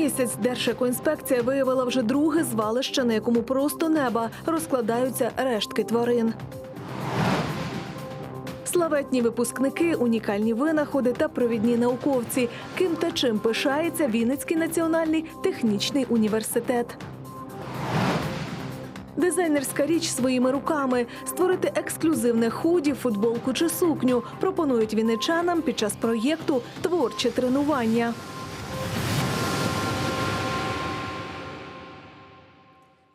місяць Держекоінспекція виявила вже друге звалище, на якому просто неба розкладаються рештки тварин. Славетні випускники, унікальні винаходи та провідні науковці. Ким та чим пишається Вінницький національний технічний університет. Дизайнерська річ своїми руками створити ексклюзивне худі, футболку чи сукню пропонують вінничанам під час проєкту Творче тренування.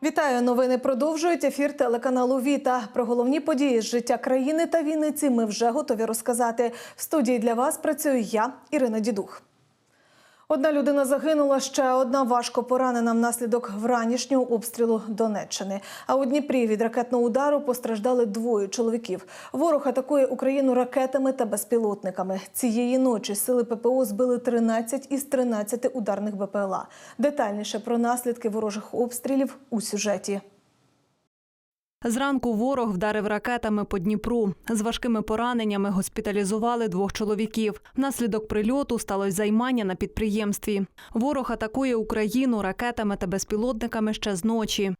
Вітаю! Новини продовжують ефір телеканалу Віта. Про головні події з життя країни та Вінниці ми вже готові розказати. В студії для вас працюю я, Ірина Дідух. Одна людина загинула, ще одна важко поранена внаслідок вранішнього обстрілу Донеччини. А у Дніпрі від ракетного удару постраждали двоє чоловіків. Ворог атакує Україну ракетами та безпілотниками. Цієї ночі сили ППО збили 13 із 13 ударних БПЛА. Детальніше про наслідки ворожих обстрілів у сюжеті. Зранку ворог вдарив ракетами по Дніпру. З важкими пораненнями госпіталізували двох чоловіків. Внаслідок прильоту сталося займання на підприємстві. Ворог атакує Україну ракетами та безпілотниками ще з ночі.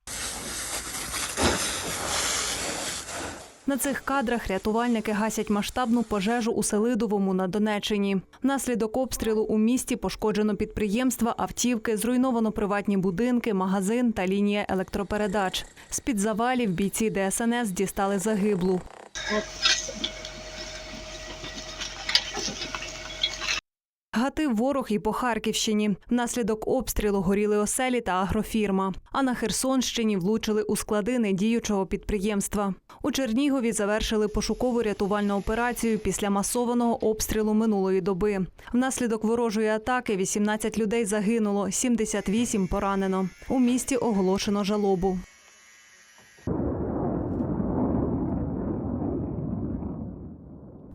На цих кадрах рятувальники гасять масштабну пожежу у Селидовому на Донеччині. Внаслідок обстрілу у місті пошкоджено підприємства, автівки, зруйновано приватні будинки, магазин та лінія електропередач. З-під завалів бійці ДСНС дістали загиблу. Гатив ворог і по Харківщині. Внаслідок обстрілу горіли оселі та агрофірма. А на Херсонщині влучили у склади недіючого підприємства. У Чернігові завершили пошукову рятувальну операцію після масованого обстрілу минулої доби. Внаслідок ворожої атаки 18 людей загинуло, 78 поранено. У місті оголошено жалобу.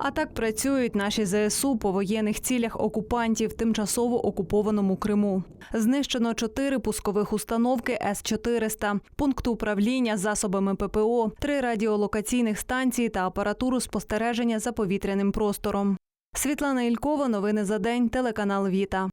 А так працюють наші ЗСУ по воєнних цілях окупантів в тимчасово окупованому Криму. Знищено чотири пускових установки С-400, пункт управління засобами ППО, три радіолокаційних станції та апаратуру спостереження за повітряним простором. Світлана Ількова, новини за день, телеканал Віта.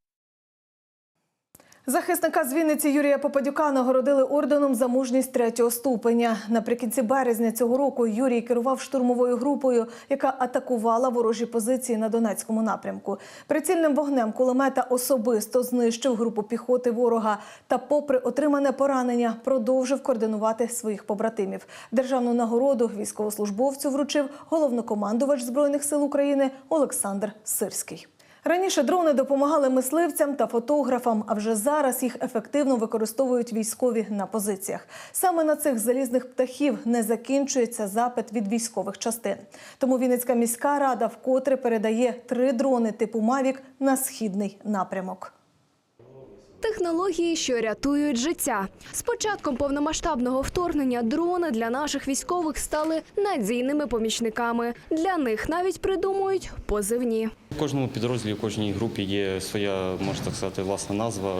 Захисника з Вінниці Юрія Попадюка нагородили орденом за мужність третього ступеня. Наприкінці березня цього року Юрій керував штурмовою групою, яка атакувала ворожі позиції на Донецькому напрямку. Прицільним вогнем кулемета особисто знищив групу піхоти ворога та, попри отримане поранення, продовжив координувати своїх побратимів. Державну нагороду військовослужбовцю вручив головнокомандувач збройних сил України Олександр Сирський. Раніше дрони допомагали мисливцям та фотографам, а вже зараз їх ефективно використовують військові на позиціях. Саме на цих залізних птахів не закінчується запит від військових частин. Тому Вінницька міська рада вкотре передає три дрони типу Мавік на східний напрямок. Технології, що рятують життя. З початком повномасштабного вторгнення дрони для наших військових стали надійними помічниками. Для них навіть придумують позивні. В кожному підрозділі, в кожній групі є своя, можна так сказати, власна назва,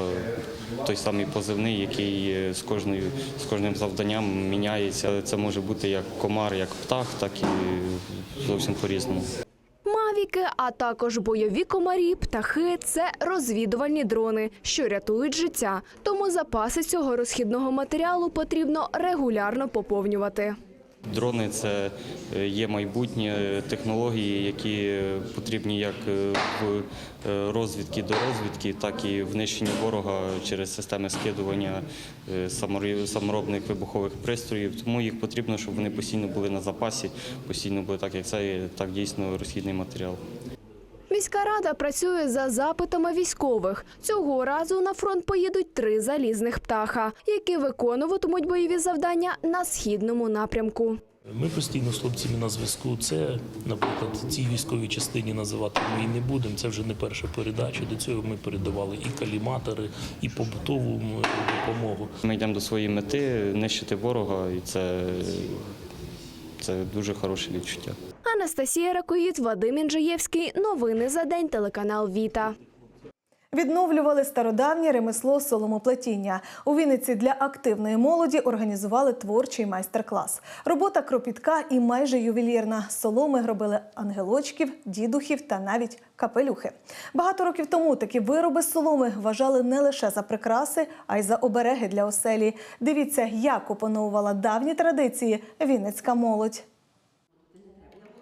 той самий позивний, який з кожною з кожним завданням міняється. Це може бути як комар, як птах, так і зовсім по-різному. Мавіки, а також бойові комарі, птахи це розвідувальні дрони, що рятують життя. Тому запаси цього розхідного матеріалу потрібно регулярно поповнювати. Дрони це е, є майбутнє технології, які потрібні як е, в е, розвідки до розвідки, так і в нищенні ворога через системи скидування е, саморобних вибухових пристроїв. Тому їх потрібно, щоб вони постійно були на запасі, постійно були так, як це так дійсно розхідний матеріал. Міська рада працює за запитами військових. Цього разу на фронт поїдуть три залізних птаха, які виконуватимуть бойові завдання на східному напрямку. Ми постійно з хлопцями на зв'язку. Це, наприклад, цій військовій частині називати ми і не будемо. Це вже не перша передача. До цього ми передавали і каліматори, і побутову допомогу. Ми йдемо до своєї мети нищити ворога, і це, це дуже хороше відчуття. Анастасія Ракоїд, Вадим Інжиєвський. Новини за день. Телеканал Віта. Відновлювали стародавнє ремесло соломоплетіння. У Вінниці для активної молоді організували творчий майстер-клас. Робота кропітка і майже ювелірна. Соломи робили ангелочків, дідухів та навіть капелюхи. Багато років тому такі вироби соломи вважали не лише за прикраси, а й за обереги для оселі. Дивіться, як опановувала давні традиції вінницька молодь.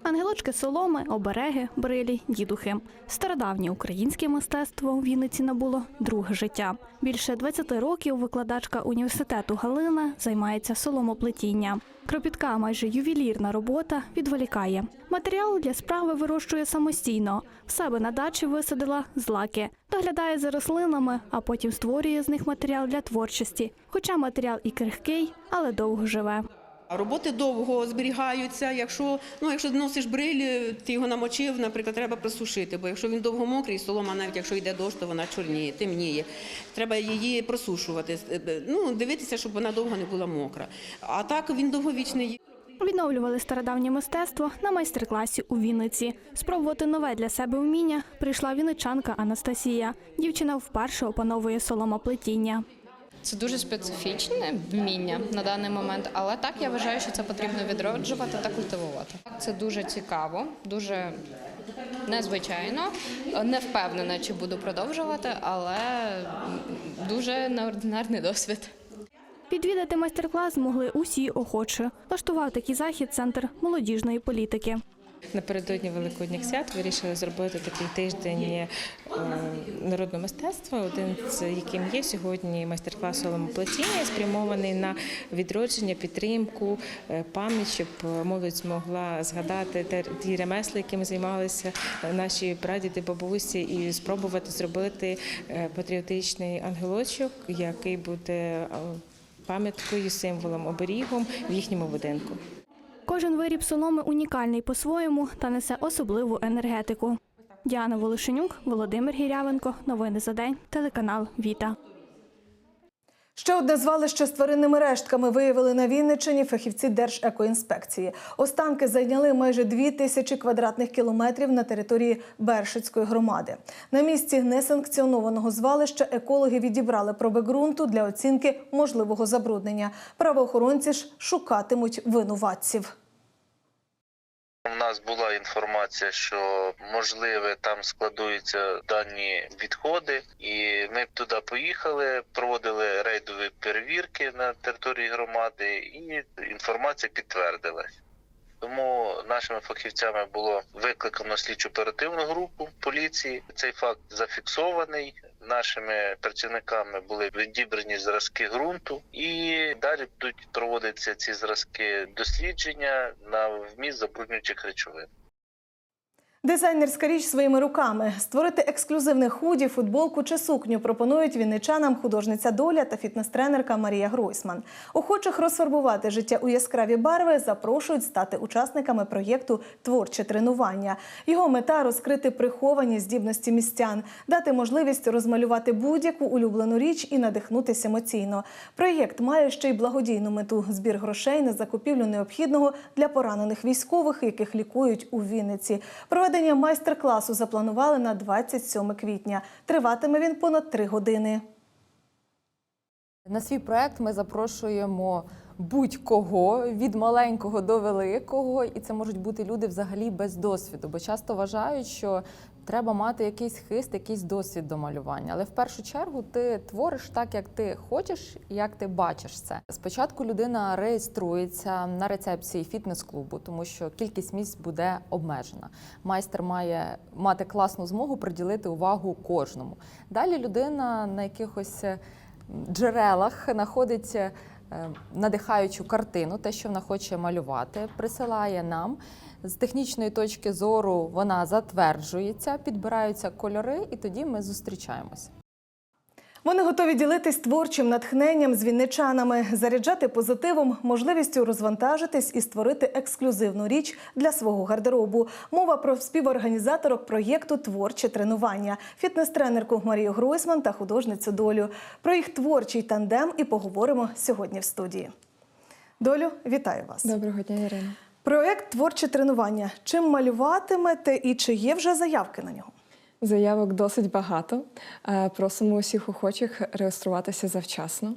Ангелочки соломи, обереги, брилі, дідухи. Стародавнє українське мистецтво у Вінниці набуло друге життя. Більше 20 років викладачка університету Галина займається соломоплетіння. Кропітка, майже ювелірна робота, відволікає. Матеріал для справи вирощує самостійно. В себе на дачі висадила злаки. Доглядає за рослинами, а потім створює з них матеріал для творчості. Хоча матеріал і крихкий, але довго живе. Роботи довго зберігаються. Якщо ну якщо носиш бриль, ти його намочив, наприклад, треба просушити. Бо якщо він довго мокрий, солома, навіть якщо йде дощ, то вона чорніє, темніє. Треба її просушувати. Ну дивитися, щоб вона довго не була мокра. А так він довговічний. Відновлювали стародавнє мистецтво на майстер-класі у Вінниці. Спробувати нове для себе вміння прийшла вінничанка Анастасія. Дівчина вперше опановує соломоплетіння. Це дуже специфічне вміння на даний момент, але так я вважаю, що це потрібно відроджувати та культивувати. Це дуже цікаво, дуже незвичайно. Не впевнена, чи буду продовжувати, але дуже неординарний досвід. Відвідати майстер-клас змогли усі охочі. Влаштував такий захід центр молодіжної політики. Напередодні Великодніх свят вирішили зробити такий тиждень е, народного мистецтва, один з яким є сьогодні майстер-клас соломоплетіння, спрямований на відродження, підтримку, е, пам'ять, щоб молодь змогла згадати ті ремесла, якими займалися наші прадіди, бабусі, і спробувати зробити е, патріотичний ангелочок, який буде е, пам'яткою, символом, оберігом в їхньому будинку. Кожен виріб соломи унікальний по-своєму та несе особливу енергетику. Діана Волошенюк, Володимир Гірявенко. Новини за день. Телеканал Віта. Ще одне звалище з тваринними рештками виявили на Вінниччині фахівці Держекоінспекції. Останки зайняли майже дві тисячі квадратних кілометрів на території Бершицької громади. На місці несанкціонованого звалища екологи відібрали проби ґрунту для оцінки можливого забруднення. Правоохоронці ж шукатимуть винуватців. У нас була інформація, що можливе там складуються дані відходи, і ми туди поїхали, проводили рейдові перевірки на території громади, і інформація підтвердилась. Тому нашими фахівцями було викликано слідчу оперативну групу поліції. Цей факт зафіксований. Нашими працівниками були відібрані зразки ґрунту, і далі будуть проводитися ці зразки дослідження на вміст забруднюючих речовин. Дизайнерська річ своїми руками створити ексклюзивне худі, футболку чи сукню пропонують вінничанам художниця доля та фітнес-тренерка Марія Гройсман. Охочих розфарбувати життя у яскраві барви запрошують стати учасниками проєкту Творче тренування. Його мета розкрити приховані здібності містян, дати можливість розмалювати будь-яку улюблену річ і надихнутися емоційно. Проєкт має ще й благодійну мету збір грошей на закупівлю необхідного для поранених військових, яких лікують у Вінниці. Проведення майстер-класу запланували на 27 квітня. Триватиме він понад три години. На свій проект ми запрошуємо будь-кого від маленького до великого, і це можуть бути люди взагалі без досвіду, бо часто вважають, що треба мати якийсь хист, якийсь досвід до малювання. Але в першу чергу ти твориш так, як ти хочеш, як ти бачиш це. Спочатку людина реєструється на рецепції фітнес-клубу, тому що кількість місць буде обмежена. Майстер має мати класну змогу приділити увагу кожному. Далі людина на якихось е, джерелах знаходить е, надихаючу картину, те, що вона хоче малювати, присилає нам. З технічної точки зору вона затверджується, підбираються кольори, і тоді ми зустрічаємося. Вони готові ділитись творчим натхненням з вінничанами, заряджати позитивом, можливістю розвантажитись і створити ексклюзивну річ для свого гардеробу. Мова про співорганізаторок проєкту Творче тренування, фітнес-тренерку Марію Гройсман та художницю Долю. Про їх творчий тандем і поговоримо сьогодні в студії. Долю, вітаю вас. Доброго дня, Ірина. Проєкт Творче тренування. Чим малюватимете і чи є вже заявки на нього? Заявок досить багато. Е, Просимо усіх охочих реєструватися завчасно.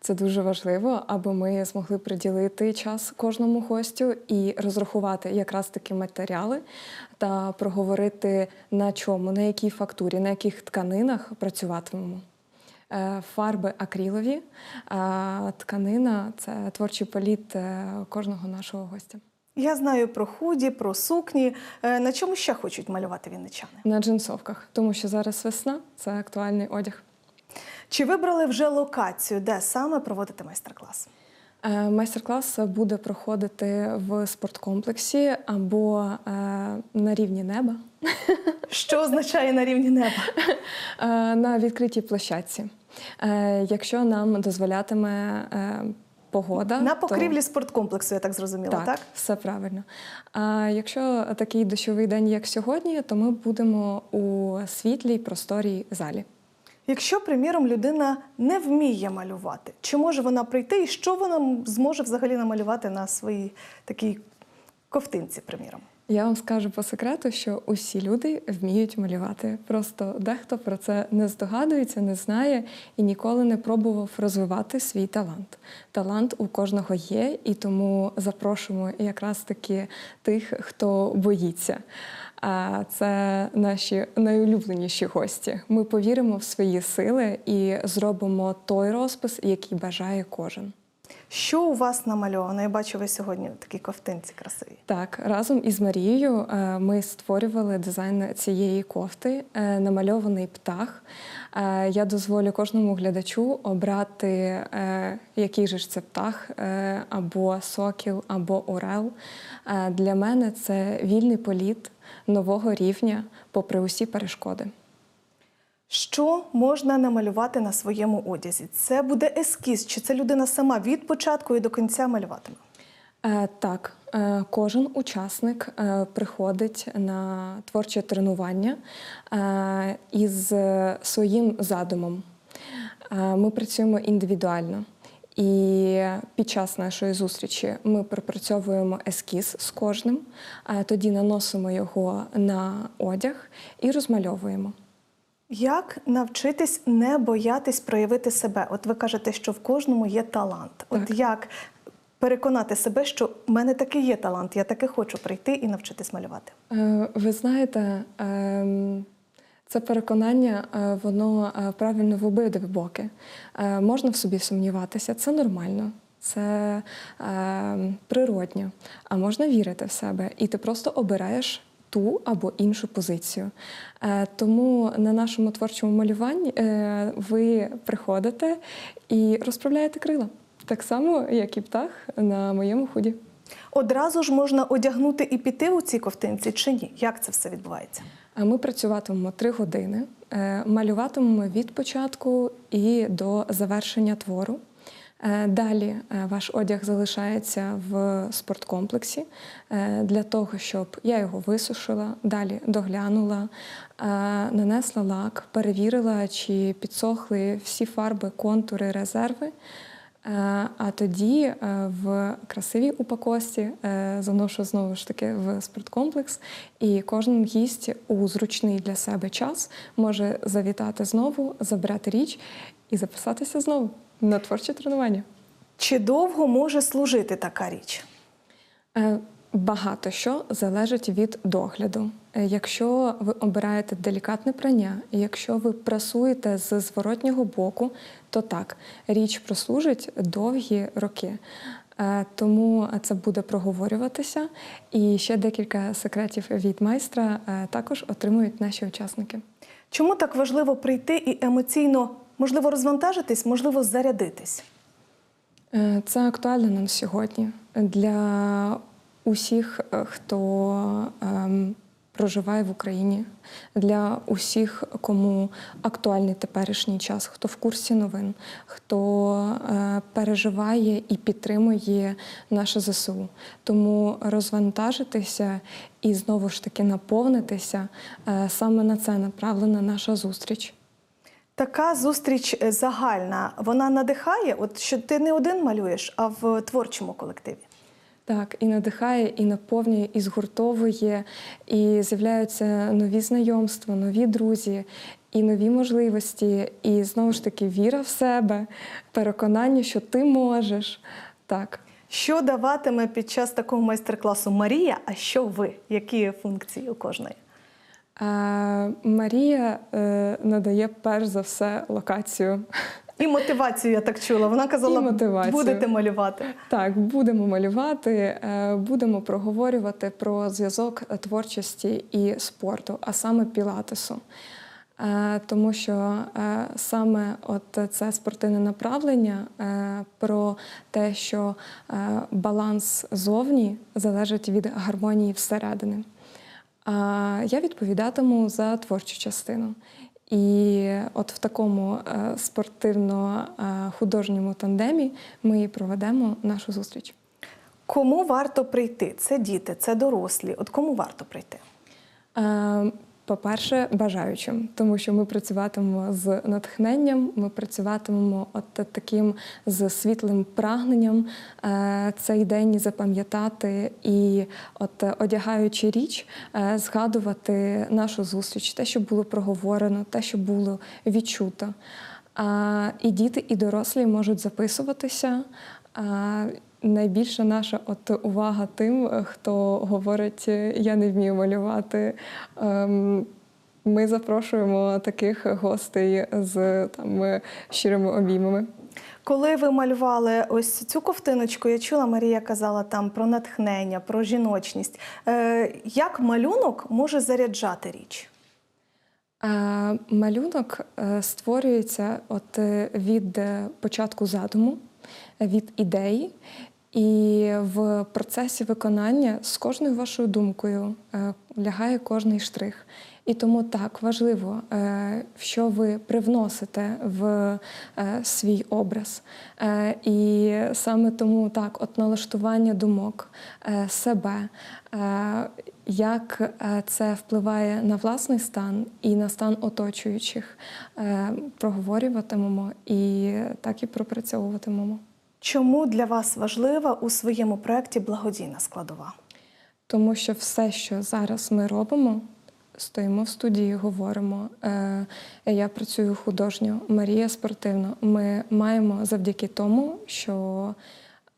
Це дуже важливо, аби ми змогли приділити час кожному гостю і розрахувати якраз такі матеріали та проговорити на чому, на якій фактурі, на яких тканинах працюватимемо. Е, Фарби акрилові, а тканина це творчий політ е, кожного нашого гостя. Я знаю про худі, про сукні. Е, На чому ще хочуть малювати вінничани? На джинсовках, тому що зараз весна це актуальний одяг. Чи вибрали вже локацію, де саме проводити майстер-клас? Е, Майстер-клас буде проходити в спорткомплексі або е, на рівні неба Що означає на рівні неба? на відкритій площадці. Якщо нам дозволятиме погода, На то- покрівлі спорткомплексу, я так зрозуміла, так? так, все правильно. А якщо такий дощовий день, як сьогодні, то ми будемо у світлій просторій залі. Якщо, приміром, людина не вміє малювати, чи може вона прийти і що вона зможе взагалі намалювати на своїй такій ковтинці, приміром? Я вам скажу по секрету, що усі люди вміють малювати. Просто дехто про це не здогадується, не знає і ніколи не пробував розвивати свій талант. Талант у кожного є, і тому запрошуємо якраз таки тих, хто боїться. А це наші найулюбленіші гості. Ми повіримо в свої сили і зробимо той розпис, який бажає кожен. Що у вас намальовано? Я бачу, ви сьогодні в такій ковтинці красивій. Так, разом із Марією е, ми створювали дизайн цієї кофти, е, намальований птах. Е, Я дозволю кожному глядачу обрати, який же ж це птах, або сокіл, або орел. Для мене це вільний політ нового рівня, попри усі перешкоди. Що можна намалювати на своєму одязі? Це буде ескіз, чи це людина сама від початку і до кінця малюватиме? Е, Так, е, кожен учасник е, приходить на творче тренування е, із своїм задумом. Е, Ми працюємо індивідуально. І під час нашої зустрічі ми пропрацьовуємо ескіз з кожним, е, тоді наносимо його на одяг і розмальовуємо. Як навчитись не боятись проявити себе? От ви кажете, що в кожному є талант. От Так. як переконати себе, що в мене таки є талант, я таки хочу прийти і навчитись малювати? Е, Ви знаєте, ем, це переконання, е, воно е, правильно в обидві боки. Е, Можна в собі сумніватися, це нормально. Це е, природньо, а можна вірити в себе, і ти просто обираєш ту або іншу позицію. Е, тому на нашому творчому малюванні е, ви приходите і розправляєте крила, так само, як і птах на моєму худі. Одразу ж можна одягнути і піти у цій ковтинці чи ні? Як це все відбувається? Ми працюватимемо три години, е, малюватимемо від початку і до завершення твору. Е, Далі е, ваш одяг залишається в спорткомплексі е, для того, щоб я його висушила, далі доглянула, нанесла лак, перевірила, чи підсохли всі фарби, контури, резерви. А тоді в красивій упаковці е, заношу знову ж таки в спорткомплекс, і кожен гість у зручний для себе час може завітати знову, забрати річ і записатися знову на творче тренування. Чи довго може служити така річ? Е, Багато що залежить від догляду. Е, Якщо ви обираєте делікатне прання, якщо ви прасуєте з зворотнього боку, то так, річ прослужить довгі роки. Е, Тому це буде проговорюватися. І ще декілька секретів від майстра також отримують наші учасники. Чому так важливо прийти і емоційно, можливо, розвантажитись, можливо, зарядитись? Е, Це актуально на сьогодні для усіх, е, хто ем, проживає в Україні, для усіх, кому актуальний теперішній час, хто в курсі новин, хто е, переживає і підтримує наше ЗСУ. Тому розвантажитися і знову ж таки наповнитися е, саме на це направлена наша зустріч. Така зустріч е, загальна, вона надихає, от що ти не один малюєш, а в творчому колективі. Так, і надихає, і наповнює, і згуртовує, і з'являються нові знайомства, нові друзі, і нові можливості, і знову ж таки віра в себе, переконання, що ти можеш. Так. Що даватиме під час такого майстер-класу Марія? А що ви? Які функції у кожної? Марія е, надає перш за все локацію. І мотивацію я так чула. Вона казала, будете малювати. Так, будемо малювати, е, будемо проговорювати про зв'язок творчості і спорту, а саме пілатесу. Е, Тому що е, саме от це спортивне направлення е, про те, що е, баланс зовні залежить від гармонії всередини. А я відповідатиму за творчу частину. І от в такому е, спортивно-художньому тандемі ми і проведемо нашу зустріч. Кому варто прийти? Це діти, це дорослі. От кому варто прийти? По-перше, бажаючим, тому що ми працюватимемо з натхненням, ми працюватимемо от таким з світлим прагненням е, цей день запам'ятати і, от одягаючи річ, е, згадувати нашу зустріч, те, що було проговорено, те, що було відчуто. І діти, і дорослі можуть записуватися. Найбільша наша от увага тим, хто говорить, я не вмію малювати. Ем, Ми запрошуємо таких гостей з там щирими обіймами. Коли ви малювали ось цю ковтиночку, я чула, Марія казала там про натхнення, про жіночність. Е, як малюнок може заряджати річ? Е, Малюнок е, створюється от е, від е, початку задуму, від ідеї, і в процесі виконання з кожною вашою думкою е, лягає кожний штрих. І тому так важливо, е, що ви привносите в е, свій образ. І саме тому так, от налаштування думок, себе, як це впливає на власний стан і на стан оточуючих, проговорюватимемо і так і пропрацьовуватимемо. Чому для вас важлива у своєму проєкті благодійна складова? Тому що все, що зараз ми робимо, стоїмо в студії, говоримо. Е, я працюю художньо, Марія спортивно. Ми маємо завдяки тому, що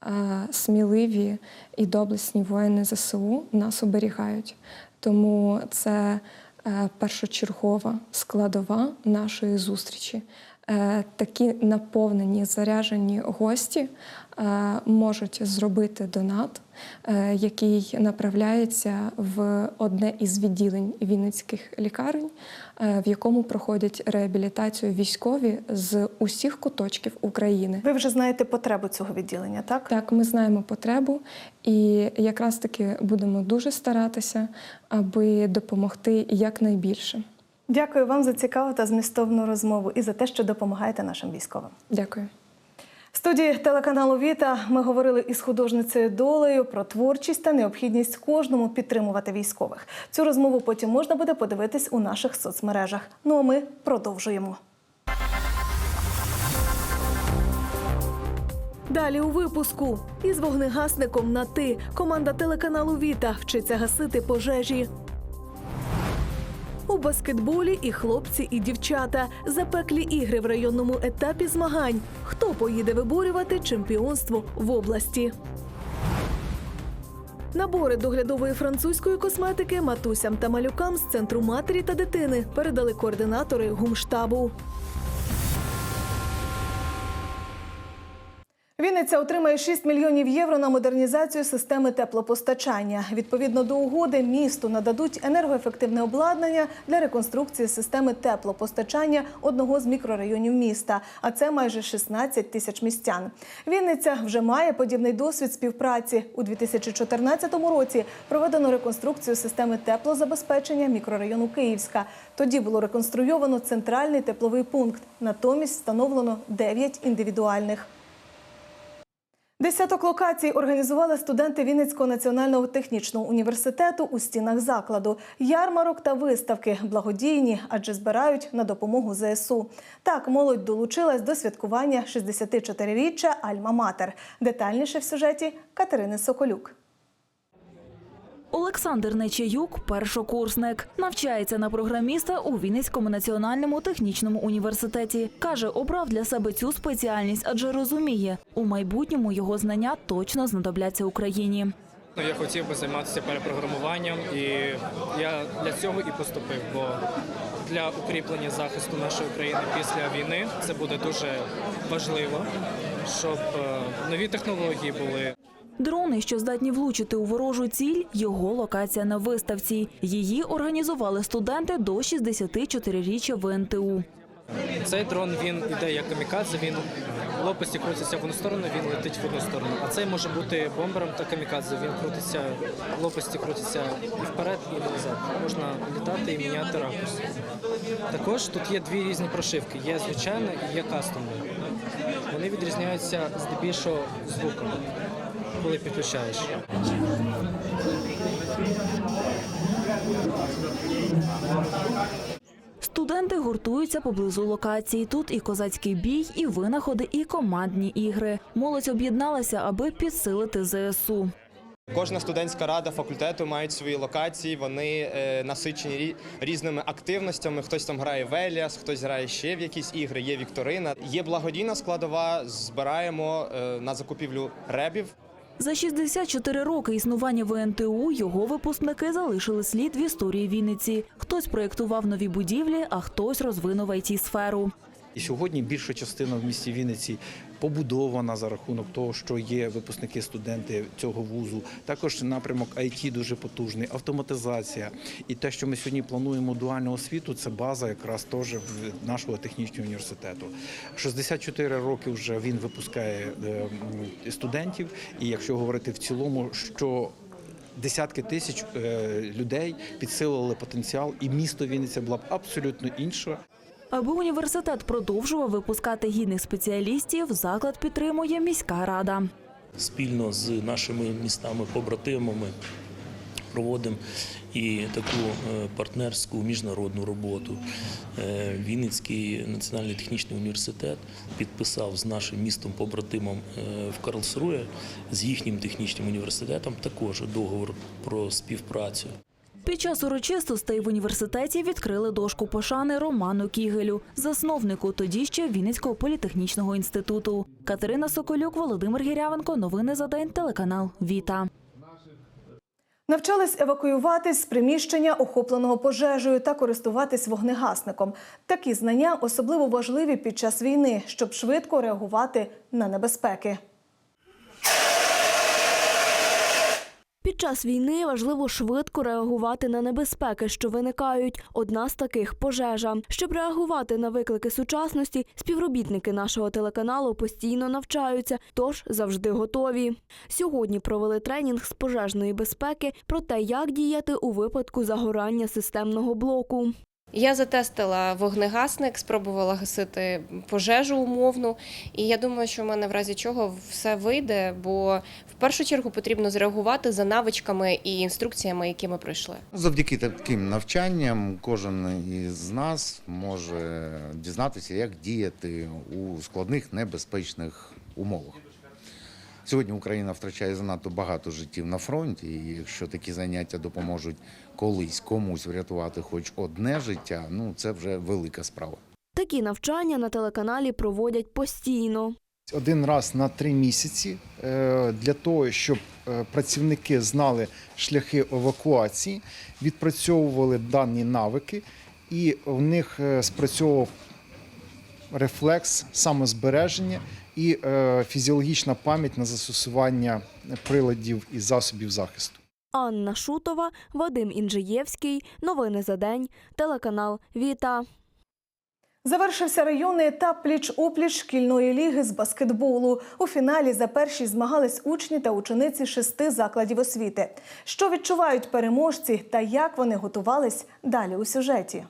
е, сміливі і доблесні воїни ЗСУ нас оберігають. Тому це е, першочергова складова нашої зустрічі. Е, Такі наповнені, заряжені гості е, можуть зробити донат, е, який направляється в одне із відділень Вінницьких лікарень, в якому проходять реабілітацію військові з усіх куточків України. Ви вже знаєте потребу цього відділення, так? Так, ми знаємо потребу, і якраз таки будемо дуже старатися, аби допомогти якнайбільше. Дякую вам за цікаву та змістовну розмову і за те, що допомагаєте нашим військовим. Дякую. В студії телеканалу Віта ми говорили із художницею долею про творчість та необхідність кожному підтримувати військових. Цю розмову потім можна буде подивитись у наших соцмережах. Ну а ми продовжуємо. Далі у випуску із вогнегасником на ти команда телеканалу Віта вчиться гасити пожежі. У баскетболі і хлопці, і дівчата запеклі ігри в районному етапі змагань. Хто поїде виборювати чемпіонство в області? Набори доглядової французької косметики матусям та малюкам з центру матері та дитини передали координатори гумштабу. Вінниця отримає 6 мільйонів євро на модернізацію системи теплопостачання. Відповідно до угоди, місту нададуть енергоефективне обладнання для реконструкції системи теплопостачання одного з мікрорайонів міста. А це майже 16 тисяч містян. Вінниця вже має подібний досвід співпраці. У 2014 році проведено реконструкцію системи теплозабезпечення мікрорайону Київська. Тоді було реконструйовано центральний тепловий пункт. Натомість встановлено 9 індивідуальних. Десяток локацій організували студенти Вінницького національного технічного університету у стінах закладу. Ярмарок та виставки благодійні, адже збирають на допомогу ЗСУ. Так, молодь долучилась до святкування 64-річчя Альма-Матер. Детальніше в сюжеті Катерини Соколюк. Олександр Нечаюк першокурсник. Навчається на програміста у Вінницькому національному технічному університеті. Каже, обрав для себе цю спеціальність, адже розуміє, у майбутньому його знання точно знадобляться Україні. Ну, Я хотів би займатися перепрограмуванням, і я для цього і поступив, бо для укріплення захисту нашої країни після війни це буде дуже важливо, щоб е, нові технології були. Дрони, що здатні влучити у ворожу ціль, його локація на виставці. Її організували студенти до 64-річчя ВНТУ. Цей дрон він іде як камікадзе, він лопасті крутиться в одну сторону, він летить в одну сторону. А цей може бути бомбером та камікадзе. Він крутиться, лопасті крутяться і вперед, і назад. Можна літати і міняти ракурс. Також тут є дві різні прошивки: є звичайна і є кастомна. Вони відрізняються здебільшого звуком, коли підключаєш. Студенти гуртуються поблизу локації. Тут і козацький бій, і винаходи, і командні ігри. Молодь об'єдналася, аби підсилити ЗСУ. Кожна студентська рада факультету мають свої локації. Вони е, насичені різними активностями. Хтось там грає в Еліас, хтось грає ще в якісь ігри. Є вікторина. Є благодійна складова. Збираємо е, на закупівлю ребів. За 64 роки існування ВНТУ його випускники залишили слід в історії Вінниці. Хтось проєктував нові будівлі, а хтось розвинув it сферу І сьогодні більша частина в місті Вінниці побудована за рахунок того, що є випускники студенти цього вузу. Також напрямок IT дуже потужний, автоматизація. І те, що ми сьогодні плануємо дуальну освіту, це база якраз теж нашого технічного університету. 64 роки вже він випускає е, студентів. І якщо говорити в цілому, що Десятки тисяч е, людей підсилили потенціал, і місто Вінниця була б абсолютно інша. Аби університет продовжував випускати гідних спеціалістів, заклад підтримує міська рада. спільно з нашими містами-побратимами проводимо і таку е, партнерську міжнародну роботу. Е, Вінницький національний технічний університет підписав з нашим містом-побратимом е, в Карлсрує з їхнім технічним університетом також договор про співпрацю. Під час урочистостей в університеті відкрили дошку пошани Роману Кігелю, засновнику тоді ще Вінницького політехнічного інституту. Катерина Соколюк, Володимир Гірявенко. Новини за день. Телеканал Віта. Навчались евакуюватись з приміщення, охопленого пожежею, та користуватись вогнегасником. Такі знання особливо важливі під час війни, щоб швидко реагувати на небезпеки. Під час війни важливо швидко реагувати на небезпеки, що виникають. Одна з таких пожежа. Щоб реагувати на виклики сучасності, співробітники нашого телеканалу постійно навчаються, тож завжди готові. Сьогодні провели тренінг з пожежної безпеки про те, як діяти у випадку загорання системного блоку. Я затестила вогнегасник, спробувала гасити пожежу умовну, і я думаю, що в мене в разі чого все вийде, бо в першу чергу потрібно зреагувати за навичками і інструкціями, які ми пройшли. Завдяки таким навчанням кожен із нас може дізнатися, як діяти у складних небезпечних умовах. Сьогодні Україна втрачає занадто багато життів на фронті, і якщо такі заняття допоможуть колись комусь врятувати хоч одне життя, ну це вже велика справа. Такі навчання на телеканалі проводять постійно. один раз на три місяці е, для того, щоб е, працівники знали шляхи евакуації, відпрацьовували дані навики, і в них е, спрацьовував рефлекс самозбереження і е, фізіологічна пам'ять на застосування приладів і засобів захисту. Анна Шутова, Вадим Інжиєвський. Новини за день. Телеканал Віта. Завершився районний етап пліч-опліч шкільної ліги з баскетболу. У фіналі за першість змагались учні та учениці шести закладів освіти. Що відчувають переможці та як вони готувались далі у сюжеті.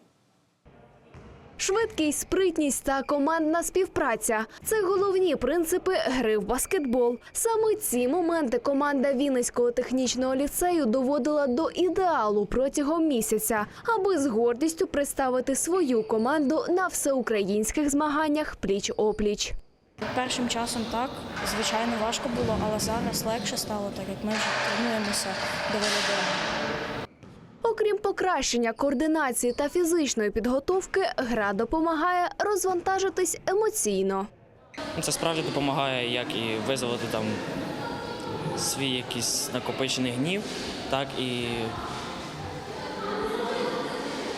Швидкість, спритність та командна співпраця це головні принципи гри в баскетбол. Саме ці моменти команда Вінницького технічного ліцею доводила до ідеалу протягом місяця, аби з гордістю представити свою команду на всеукраїнських змаганнях пліч-опліч. Першим часом так, звичайно, важко було, але зараз легше стало, так як ми вже тренуємося доволі довго. Окрім покращення координації та фізичної підготовки, гра допомагає розвантажитись емоційно. Ну, Це справді допомагає як і визволити там свій якийсь накопичений гнів, так і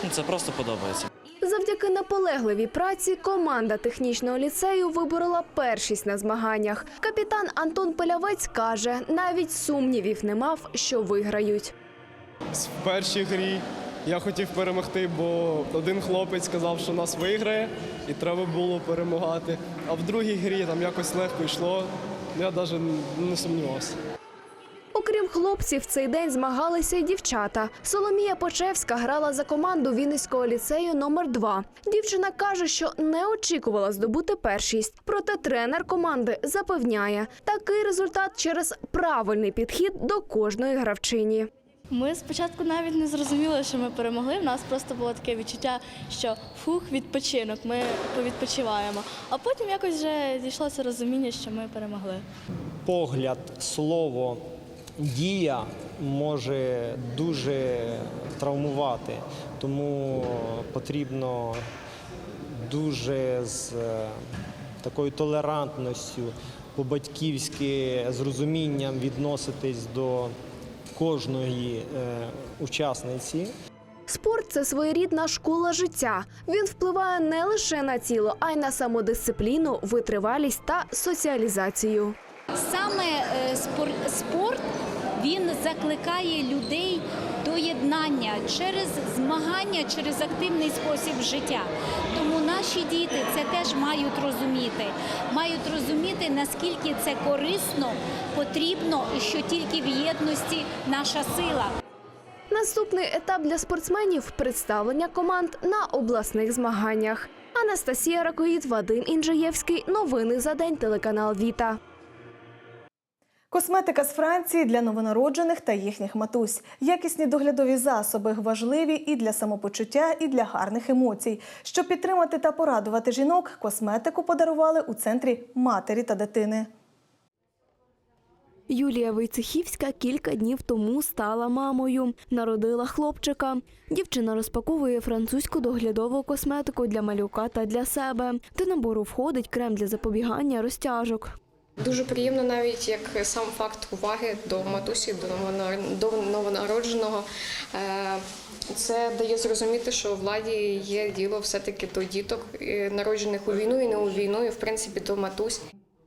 ну, це просто подобається. Завдяки наполегливій праці команда технічного ліцею виборола першість на змаганнях. Капітан Антон Полявець каже, навіть сумнівів не мав, що виграють. В першій грі я хотів перемогти, бо один хлопець сказав, що нас виграє, і треба було перемагати. А в другій грі там якось легко йшло. Я навіть не сумнівався. Окрім хлопців, цей день змагалися й дівчата. Соломія Почевська грала за команду Вінницького ліцею номер 2 Дівчина каже, що не очікувала здобути першість. Проте тренер команди запевняє, такий результат через правильний підхід до кожної гравчині. Ми спочатку навіть не зрозуміли, що ми перемогли. У нас просто було таке відчуття, що фух, відпочинок, ми повідпочиваємо. А потім якось вже дійшло це розуміння, що ми перемогли. погляд, слово, дія може дуже травмувати, тому потрібно дуже з е, такою толерантністю, по-батьківськи з розумінням відноситись до кожної е, учасниці. Спорт це своєрідна школа життя. Він впливає не лише на тіло, а й на самодисципліну, витривалість та соціалізацію. Саме е, спор- спорт він закликає людей до єднання через змагання, через активний спосіб життя. Тому наші діти це теж мають розуміти. Мають розуміти, наскільки це корисно, потрібно і що тільки в єдності наша сила. Наступний етап для спортсменів представлення команд на обласних змаганнях. Анастасія Ракоїд, Вадим Інжиєвський. Новини за день. Телеканал Віта. Косметика з Франції для новонароджених та їхніх матусь. Якісні доглядові засоби важливі і для самопочуття, і для гарних емоцій. Щоб підтримати та порадувати жінок, косметику подарували у центрі матері та дитини. Юлія Войцехівська кілька днів тому стала мамою. Народила хлопчика. Дівчина розпаковує французьку доглядову косметику для малюка та для себе. До набору входить крем для запобігання розтяжок. Дуже приємно навіть як сам факт уваги до матусі, до новонар- новонародженого. Е, Це дає зрозуміти, що владі є діло все-таки до діток, народжених у війну і не у війну, і в принципі до матусь.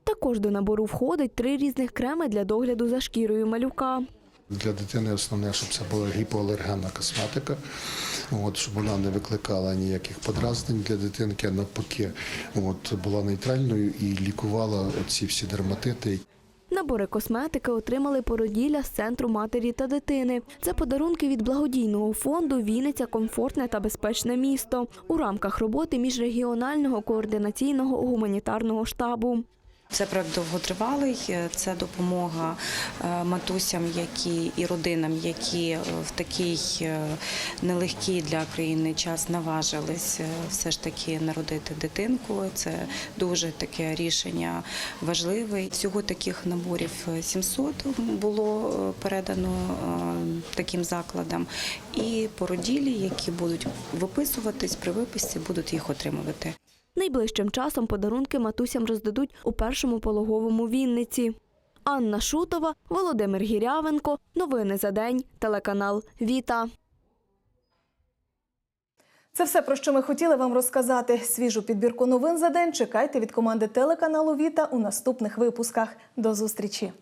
Також до набору входить три різних креми для догляду за шкірою малюка. Для дитини основне, щоб це була гіпоалергенна косметика, от, щоб вона не викликала ніяких подразнень для дитинки, а навпаки, от, була нейтральною і лікувала ці всі дерматити. Набори косметики отримали породілля з центру матері та дитини. Це подарунки від благодійного фонду Вінниця комфортне та безпечне місто у рамках роботи міжрегіонального координаційного гуманітарного штабу. Це проект довготривалий. е, Це допомога е, матусям, які і родинам, які е, в такий нелегкий для країни час наважились все ж таки народити дитинку. Це дуже таке рішення важливе. Всього таких наборів е, 700 було передано таким закладам. І породілі, які будуть виписуватись при виписці, будуть їх отримувати. Найближчим часом подарунки матусям роздадуть у першому пологовому Вінниці. Анна Шутова, Володимир Гірявенко. Новини за день. Телеканал Віта. Це все про що ми хотіли вам розказати. Свіжу підбірку новин за день чекайте від команди телеканалу Віта у наступних випусках. До зустрічі.